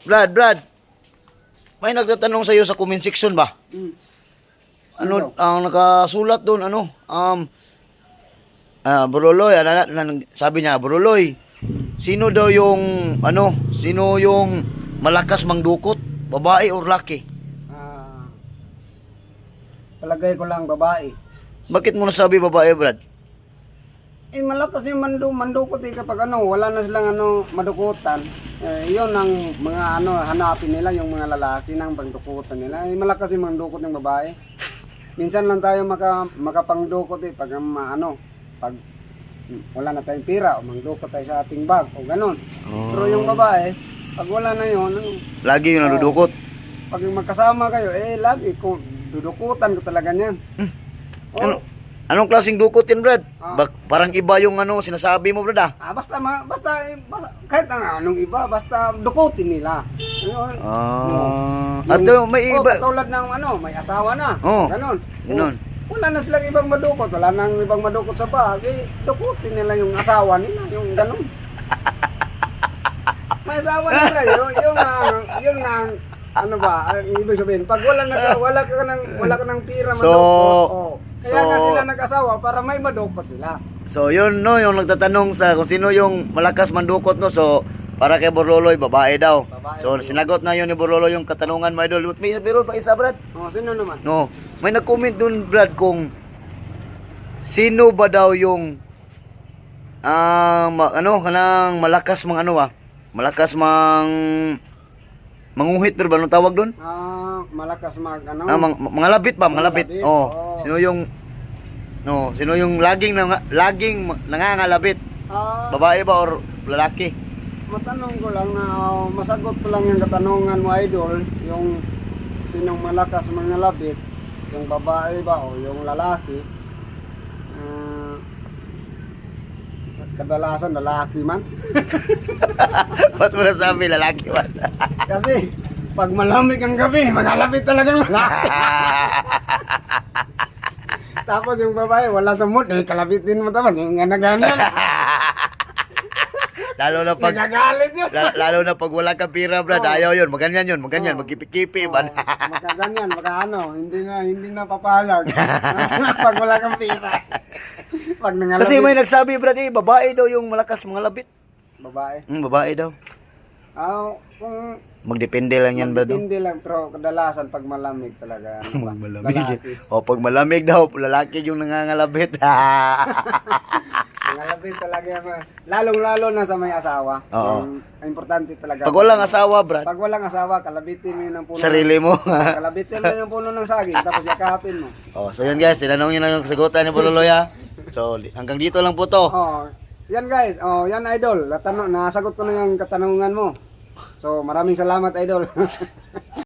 Brad, Brad. May nagtatanong sa iyo sa comment section ba? Mm. Ano, ang nakasulat doon, ano? Um, ah, Buruloy, ano, ano, ano, sabi niya, Buruloy, sino daw yung, ano, sino yung malakas mangdukot? Babae or laki? Ah, palagay ko lang babae. Bakit mo nasabi babae, Brad? Eh, malakas yung mandu, mandukot eh kapag ano, wala na silang ano, madukutan. Eh, yun ang mga ano, hanapin nila, yung mga lalaki ng pagdukutan nila. Eh, malakas yung mandukot ng babae. Minsan lang tayo maka, makapangdukot eh, pag um, ano, pag mm, wala na tayong pira, o mangdukot tayo sa ating bag, o ganun. Pero yung babae, pag wala na yun, ano, Lagi yung nadudukot. pag magkasama kayo, eh, lagi, kung dudukutan ko talaga niyan. Oh, Ano? Anong klaseng dukot yan, Brad? Ah. Bak- parang iba yung ano, sinasabi mo, Brad, ah. Ah, basta, ma- basta, basta, kahit ang anong iba, basta dukutin nila. Ano, Ah. At yung may oh, iba. katulad ng ano, may asawa na. Oo. Ganon. Ganon. Oh, wala na silang ibang madukot, wala nang ibang madukot sa bagay. Dukutin nila yung asawa nila, yung ganon. may asawa nila, yun, yun nga, yun nga, ano ba, ang ibig sabihin, pag wala na, wala ka nang, wala ka nang pira So, madukot, oh, kaya nga so- sila nag-asawa para may madukot sila. So, yun, no, yung nagtatanong sa kung sino yung malakas mandukot, no. So, para kay Borloloy, babae daw. Babae. So, sinagot na yun ni Borloloy yung katanungan mo, idol. May pero pa isa, Brad. Oh, sino naman? No. May nag-comment dun, Brad, kung sino ba daw yung ma- ano, kanang malakas mang ano ah. Malakas mang manguhit pero ba tawag doon? Ah, malakas mag ano? Ah, mang, mga labit ba? Mga labit. Mga labit, Oh. oo. Sino yung No, sino yung laging nang, laging nangangalabit? Ah, Babae ba or lalaki? matanong ko lang na oh, masagot ko lang yung katanungan mo idol, yung sinong malakas mga labit, yung babae ba o yung lalaki. Ah, kadalasan lalaki man. Ba't mo nasabi lalaki ba? Kasi pag malamig ang gabi, manalapit talaga ng lalaki. Tapos yung babae, wala sa mood, eh, kalabitin mo tapos, yung ganaganan. lalo na pag Nagagalit yun. la- lalo na pag wala kang pira, Brad. Ayaw yun. Maganyan yun. Maganyan. Oo. Magkipi-kipi. Oo, ba? maka ganyan, maka ano, hindi na hindi na papalag. Pag wala kang pira. Pag nangalabit. Kasi may nagsabi, Brad, eh, babae daw yung malakas mga labit. babae. Hmm, babae daw. Ah, kung Magdepende lang yan, Brad. no? hindi lang pero kadalasan pag malamig talaga ano? Pag malamig. Lalaki. O, pag malamig daw, lalaki yung nangangalabit. Nangalabit talaga yan. Lalong-lalo na sa may asawa. Oo. Yung importante talaga. pag walang asawa, Brad, Pag walang asawa, kalabitin mo yun ang puno. sarili mo. kalabitin mo yung puno ng saging, tapos yakapin mo. oh, so yun guys, tinanong yun ang sagutan ni Bololoy ha. So, li- hanggang dito lang po to. Oh, yan guys. Oh, yan idol. Natanong, nasagot ko na yung katanungan mo. So, maraming salamat idol.